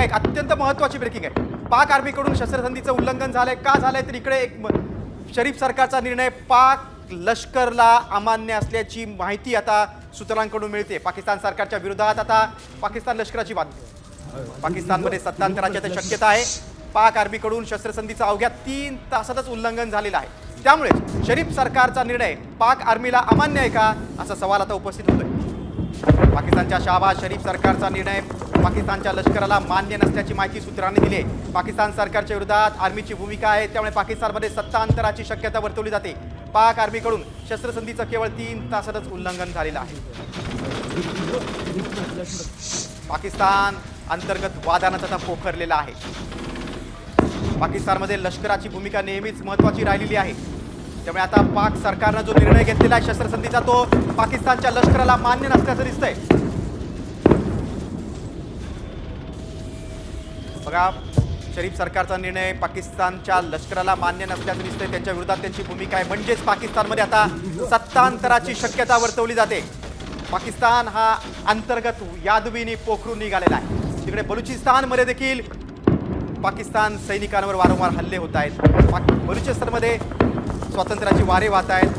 बघा एक अत्यंत महत्वाची ब्रेकिंग आहे. पाक आर्मीकडून शस्त्रसंधीचं उल्लंघन झालंय. का झालंय? तर इकडे एक शरीफ सरकारचा निर्णय पाक लष्करला अमान्य असल्याची माहिती आता सूत्रांकडून मिळते. पाकिस्तान सरकारच्या विरोधात आता पाकिस्तान लष्कराची बातमी पाकिस्तानमध्ये सत्तांतराची आता शक्यता आहे. पाक आर्मीकडून शस्त्रसंधीचं अवघ्या तीन तासातच उल्लंघन झालेलं आहे. त्यामुळे शरीफ सरकारचा निर्णय पाक आर्मीला अमान्य आहे का? असा सवाल आता उपस्थित होतोय. पाकिस्तानच्या शाहबाज शरीफ सरकारचा निर्णय पाकिस्तानच्या लष्कराला मान्य नसल्याची माहिती सूत्रांनी दिली आहे. पाकिस्तान सरकारच्या विरोधात आर्मीची भूमिका आहे त्यामुळे पाकिस्तानमध्ये सत्तांतराची शक्यता वर्तवली जाते. पाक आर्मीकडून शस्त्रसंधीचं केवळ तीन तासातच उल्लंघन झालेलं आहे. पाकिस्तान अंतर्गत वादानं आता पोखरलेला आहे. पाकिस्तानमध्ये लष्कराची भूमिका नेहमीच महत्वाची राहिलेली आहे. त्यामुळे आता पाक सरकारनं जो निर्णय घेतलेला आहे शस्त्रसंधीचा तो पाकिस्तानच्या लष्कराला मान्य नसल्याचं दिसतंय. बघा शरीफ सरकारचा निर्णय पाकिस्तानच्या लष्कराला मान्य नसल्याचं दिसतंय. त्यांच्या विरोधात त्यांची भूमिका आहे. म्हणजेच पाकिस्तानमध्ये आता सत्तांतराची शक्यता वर्तवली जाते. पाकिस्तान हा अंतर्गत यादवीने पोखरून निघालेला आहे. तिकडे बलुचिस्तानमध्ये देखील पाकिस्तान सैनिकांवर वारंवार हल्ले होत आहेत. बलुचिस्तानमध्ये स्वातंत्र्याची वारे वाहत आहेत